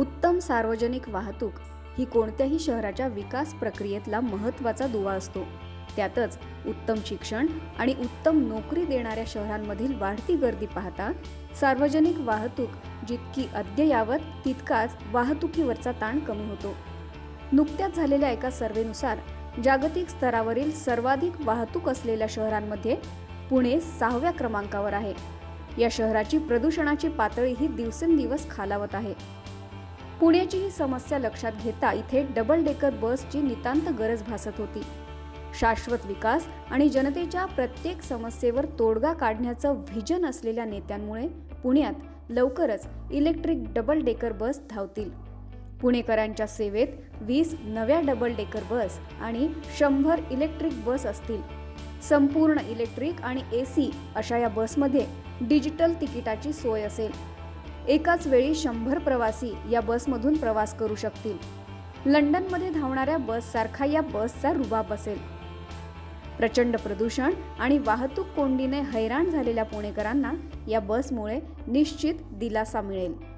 उत्तम सार्वजनिक वाहतूक ही कोणत्याही शहराच्या विकास प्रक्रियेतला महत्त्वाचा दुवा असतो. त्यातच उत्तम शिक्षण आणि उत्तम नोकरी देणाऱ्या शहरांमधील वाढती गर्दी पाहता सार्वजनिक वाहतूक जितकी अद्ययावत तितकाच वाहतुकीवरचा ताण कमी होतो. नुकत्याच झालेल्या एका सर्वेनुसार जागतिक स्तरावरील सर्वाधिक वाहतूक असलेल्या शहरांमध्ये पुणे सहाव्या क्रमांकावर आहे. या शहराची प्रदूषणाची पातळी ही दिवसेंदिवस खालावत आहे. पुण्याची ही समस्या लक्षात घेता इथे डबल डेकर बसची नितांत गरज भासत होती. शाश्वत विकास आणि जनतेच्या प्रत्येक समस्येवर तोडगा काढण्याचं व्हिजन असलेल्या नेत्यांमुळे पुण्यात लवकरच इलेक्ट्रिक डबल डेकर बस धावतील. पुणेकरांच्या सेवेत वीस नव्या डबल डेकर बस आणि शंभर इलेक्ट्रिक बस असतील. संपूर्ण इलेक्ट्रिक आणि ए सी अशा या बसमध्ये डिजिटल तिकिटाची सोय असेल. एकाच वेळी शंभर प्रवासी या बसमधून प्रवास करू शकतील. लंडनमध्ये धावणाऱ्या बससारखा या बसचा रुबाब असेल. प्रचंड प्रदूषण आणि वाहतूक कोंडीने हैराण झालेल्या पुणेकरांना या बसमुळे निश्चित दिलासा मिळेल.